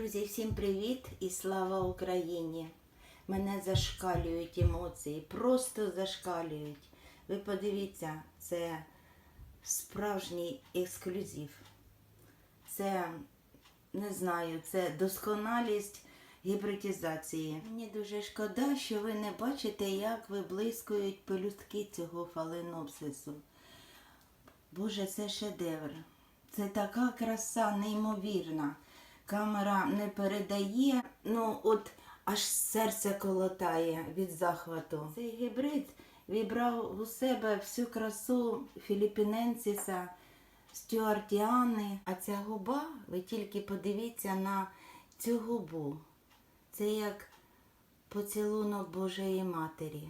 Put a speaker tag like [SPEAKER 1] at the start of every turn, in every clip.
[SPEAKER 1] Друзі, всім привіт і слава Україні! Мене зашкалюють емоції, просто зашкалюють. Ви подивіться, це справжній ексклюзив. Це не знаю, це досконалість гібридізації. Мені дуже шкода, що ви не бачите, як виблискують пелюстки цього фаленопсису. Боже, це шедевр. Це така краса неймовірна. Камера не передає, ну от аж серце колотає від захвату. Цей гібрид вібрав у себе всю красу філіпіненсіса, стюартіани. А ця губа, ви тільки подивіться на цю губу. Це як поцілунок Божої Матері.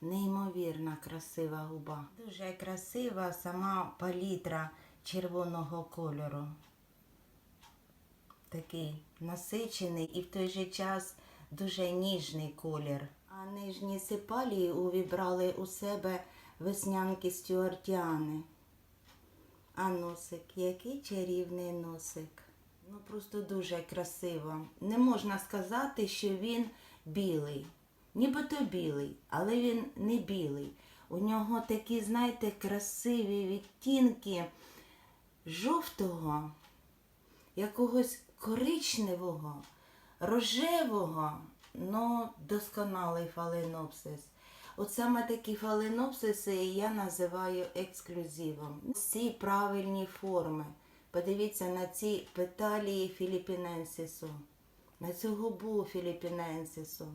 [SPEAKER 1] Неймовірна красива губа. Дуже красива сама палітра червоного кольору. Такий насичений і в той же час дуже ніжний колір. А нижні сипалії увібрали у себе веснянки стюартіани. А носик, який чарівний носик. Ну просто дуже красиво. Не можна сказати, що він білий. Нібито білий, але він не білий. У нього такі, знаєте, красиві відтінки жовтого, якогось коричневого, рожевого, но досконалий фаленопсис. От саме такі фаленопсиси я називаю ексклюзивом. Всі правильні форми. Подивіться на ці петалії філіпіненсису, на цю губу філіпіненсису.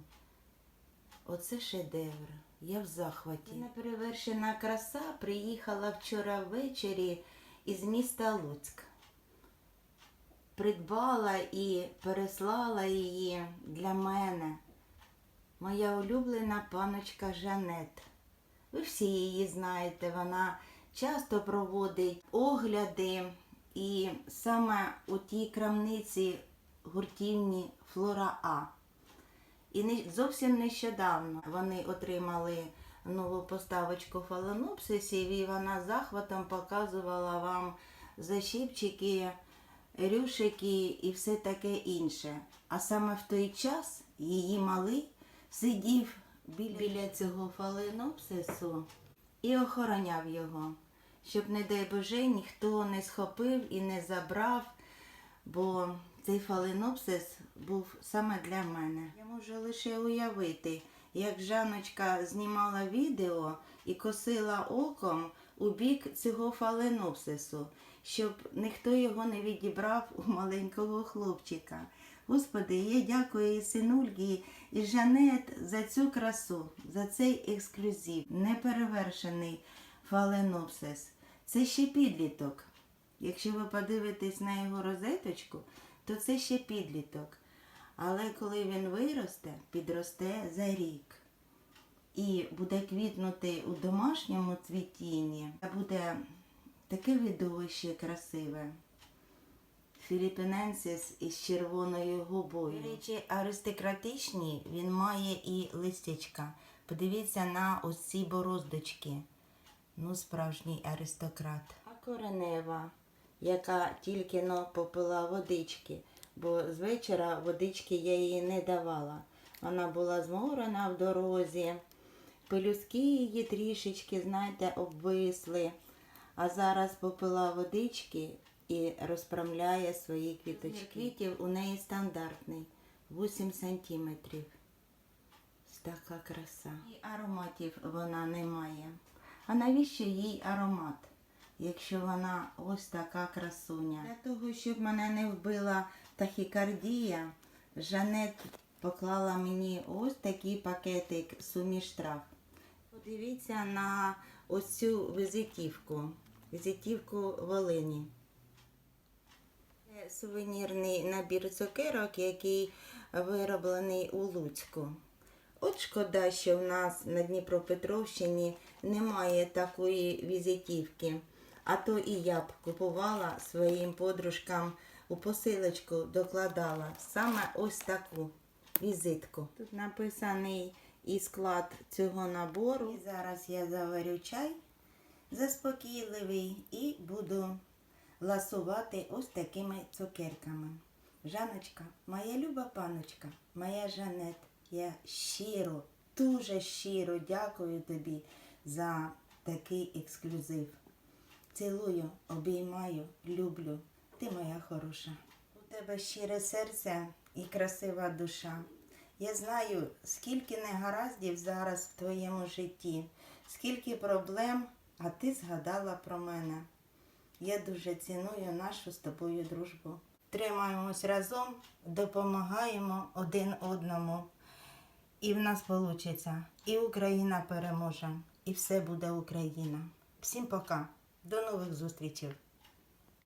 [SPEAKER 1] Оце шедевр. Я в захваті. Неперевершена краса приїхала вчора ввечері із міста Луцьк. Придбала і переслала її для мене. Моя улюблена паночка Жанет. Ви всі її знаєте, вона часто проводить огляди і саме у тій крамниці гуртівні Флора А. І зовсім нещодавно вони отримали нову поставочку фаленопсисів, і вона захватом показувала вам защіпчики, рюшики і все таке інше. А саме в той час її малий сидів біля, біля цього фаленопсису і охороняв його, щоб, не дай Боже, ніхто не схопив і не забрав, бо цей фаленопсис був саме для мене. Я можу лише уявити, як Жаночка знімала відео і косила оком у бік цього фаленопсису, щоб ніхто його не відібрав у маленького хлопчика. Господи, я дякую і синульки, і Жанет за цю красу, за цей ексклюзив, неперевершений фаленопсис. Це ще підліток. Якщо ви подивитесь на його розеточку, то це ще підліток. Але коли він виросте, підросте за рік і буде квітнути у домашньому цвітінні, буде таке видовище красиве. Філіпіненсис із червоною губою. Речі, аристократичні він має і листячка. Подивіться на ось ці бороздочки. Ну, справжній аристократ. А коренева, яка тільки но попила водички, бо з вечора водички я їй не давала. Вона була зморена в дорозі. Пелюстки її трішечки, знаєте, обвисли. А зараз попила водички і розправляє свої квіточки. Квітів у неї стандартний 8 сантиметрів. Така краса. І ароматів вона не має. А навіщо їй аромат, якщо вона ось така красуня? Для того, щоб мене не вбила тахікардія, Жанет поклала мені ось такий пакетик суміш трав. Подивіться на ось цю візитівку. Візитівку Волині. Це сувенірний набір цукерок, який вироблений у Луцьку. От шкода, що в нас на Дніпропетровщині немає такої візитівки. А то і я б купувала своїм подружкам у посилочку, докладала саме ось таку візитку. Тут написаний і склад цього набору. І зараз я заварю чай заспокійливий і буду ласувати ось такими цукерками. Жаночка, моя люба паночка, моя Жанет, я щиро, дуже щиро дякую тобі за такий ексклюзив. Цілую, обіймаю, люблю. Ти моя хороша. У тебе щире серце і красива душа. Я знаю, скільки негараздів зараз в твоєму житті, скільки проблем, а ти згадала про мене. Я дуже ціную нашу з тобою дружбу. Тримаємось разом, допомагаємо один одному. І в нас вийде. І Україна переможе, і все буде Україна. Всім пока. До нових зустрічей.